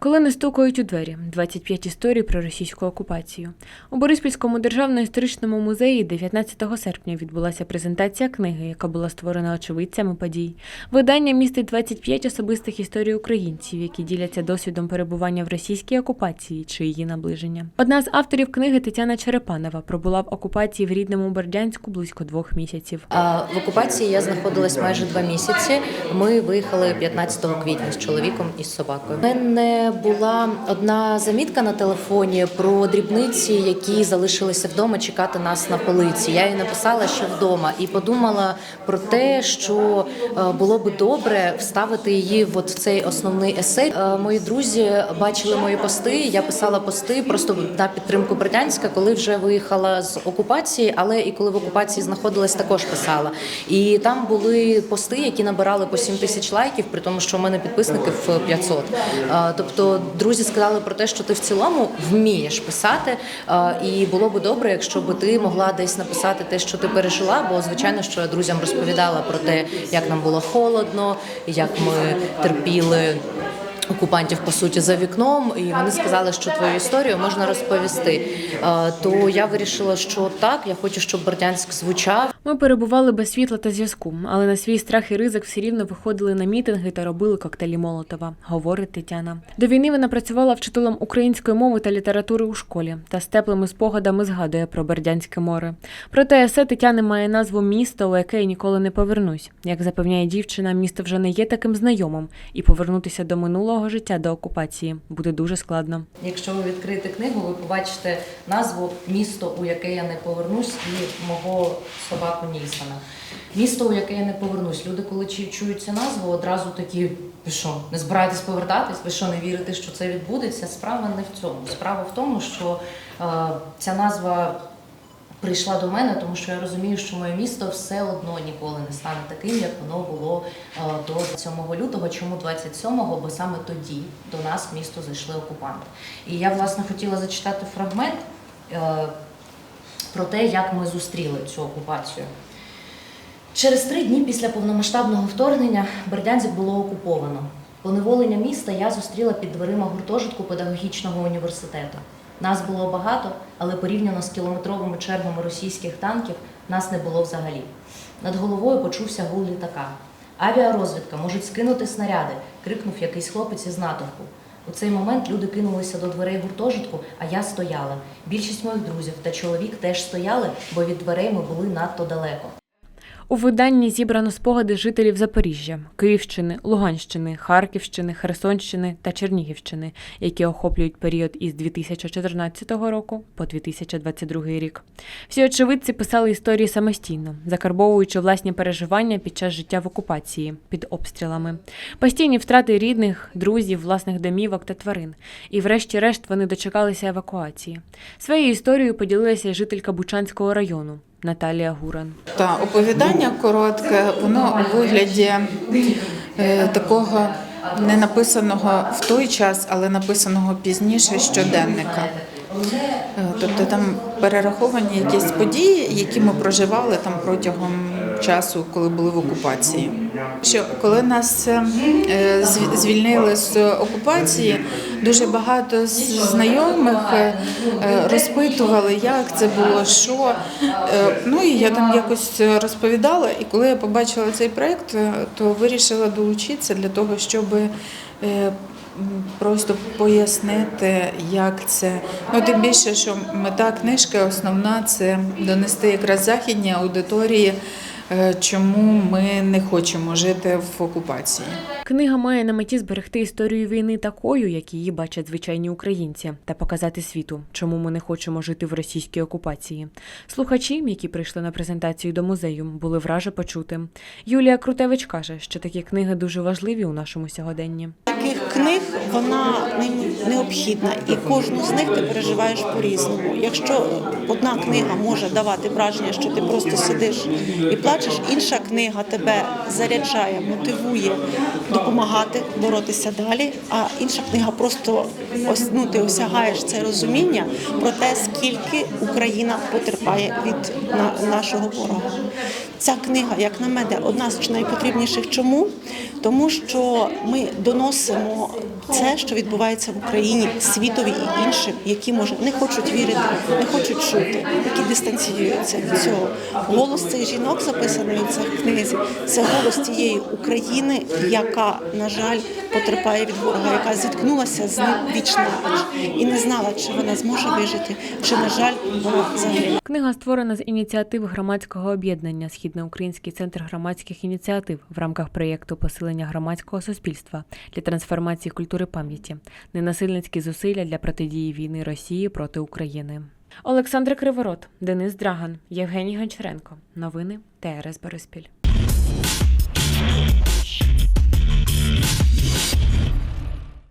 Коли не стукають у двері 25 історій про російську окупацію. У Бориспільському державно-історичному музеї 19 серпня відбулася презентація книги, яка була створена очевидцями подій. Видання містить 25 особистих історій українців, які діляться досвідом перебування в російській окупації чи її наближення. Одна з авторів книги Тетяна Черепанова пробула в окупації в рідному Бердянську близько двох місяців. А в окупації я знаходилась майже два місяці. Ми виїхали 15 квітня з чоловіком і з собакою. У була одна замітка на телефоні про дрібниці, які залишилися вдома чекати нас на полиці. Я її написала ще вдома і подумала про те, що е, було би добре вставити її в цей основний есей. Е, Мої друзі бачили мої пости. Я писала пости просто на підтримку Бердянська, коли вже виїхала з окупації, але і коли в окупації знаходилась, також писала. І там були пости, які набирали по 7 тисяч лайків, при тому, що у мене підписників 500. Е, Тобто друзі сказали про те, що ти в цілому вмієш писати, е, і було би добре, якщо би ти могла десь написати те, що ти пережила. Бо звичайно, що я друзям розповідала про те, як нам було холодно, як ми терпіли. Окупантів по суті за вікном, і вони сказали, що твою історію можна розповісти. Е, То я вирішила, що так, я хочу, щоб Бердянськ звучав. Ми перебували без світла та зв'язку, але на свій страх і ризик все рівно виходили на мітинги та робили коктейлі Молотова, говорить Тетяна. До війни вона працювала вчителем української мови та літератури у школі та з теплими спогадами згадує про Бердянське море. Проте есе Тетяни має назву місто, у яке я ніколи не повернусь. Як запевняє дівчина, місто вже не є таким знайомим, і повернутися до минулого життя до окупації буде дуже складно. Якщо ви відкриєте книгу, ви побачите назву Місто, у яке я не повернусь, і мого собаку Нільсона. Місто, у яке я не повернусь. Люди, коли чу- чують цю назву, одразу такі: ви що, не збираєтесь повертатись? Ви що не вірите, що це відбудеться? Справа не в цьому. Справа в тому, що е, ця назва. Прийшла до мене, тому що я розумію, що моє місто все одно ніколи не стане таким, як воно було е, до 7 лютого. Чому 27-го? Бо саме тоді до нас в місто зайшли окупанти. І я власне хотіла зачитати фрагмент е, про те, як ми зустріли цю окупацію. Через три дні після повномасштабного вторгнення Бердянськ було окуповано. Поневолення міста я зустріла під дверима гуртожитку педагогічного університету. Нас було багато, але порівняно з кілометровими чергами російських танків нас не було взагалі. Над головою почувся гул літака. Авіарозвідка можуть скинути снаряди, крикнув якийсь хлопець із натовпу. У цей момент люди кинулися до дверей гуртожитку, а я стояла. Більшість моїх друзів та чоловік теж стояли, бо від дверей ми були надто далеко. У виданні зібрано спогади жителів Запоріжжя, Київщини, Луганщини, Харківщини, Херсонщини та Чернігівщини, які охоплюють період із 2014 року по 2022 рік. Всі очевидці писали історії самостійно, закарбовуючи власні переживання під час життя в окупації під обстрілами, постійні втрати рідних, друзів, власних домівок та тварин. І, врешті-решт, вони дочекалися евакуації. Своєю історією поділилася жителька Бучанського району Наталія Гуран. Та оповідання коротке, воно у вигляді е, такого не написаного в той час, але написаного пізніше щоденника. Е, Тобто там перераховані якісь події, які ми проживали там протягом часу, коли були в окупації. Що коли нас е, звільнили з окупації, дуже багато знайомих е, розпитували, як це було, що. Е, Ну і я там якось розповідала. І коли я побачила цей проект, то вирішила долучитися для того, щоб просто пояснити, як це. Ну, тим більше, що мета книжки основна це донести якраз західній аудиторії, чому ми не хочемо жити в окупації. Книга має на меті зберегти історію війни такою, як її бачать звичайні українці, та показати світу, чому ми не хочемо жити в російській окупації. Слухачі, які прийшли на презентацію до музею, були враже почути. Юлія Крутевич каже, що такі книги дуже важливі у нашому сьогоденні. Таких книг вона не- необхідна, і кожну з них ти переживаєш по-різному. Якщо одна книга може давати враження, що ти просто сидиш і плачеш, інша книга тебе заряджає, мотивує допомагати боротися далі. А інша книга просто ось ну ти осягаєш це розуміння про те, скільки Україна потерпає від на- нашого ворога. Ця книга, як на мене, одна з найпотрібніших. Чому? Тому що ми доносимо це, що відбувається в Україні, світові і іншим, які може не хочуть вірити, не хочуть чути, які дистанціюються від цього. Голос цих жінок, записаний у цих книзі, це голос тієї України, яка, на жаль, потерпає від ворога, яка зіткнулася з ним віч і не знала, чи вона зможе вижити, чи на жаль вона загине. Книга створена з ініціатив громадського об'єднання Східноукраїнський центр громадських ініціатив в рамках проєкту посилення громадського суспільства для трансформації культури пам'яті, ненасильницькі зусилля для протидії війни Росії проти України. Олександр Криворот, Денис Драган, Євгеній Гончаренко. Новини ТРС Бориспіль.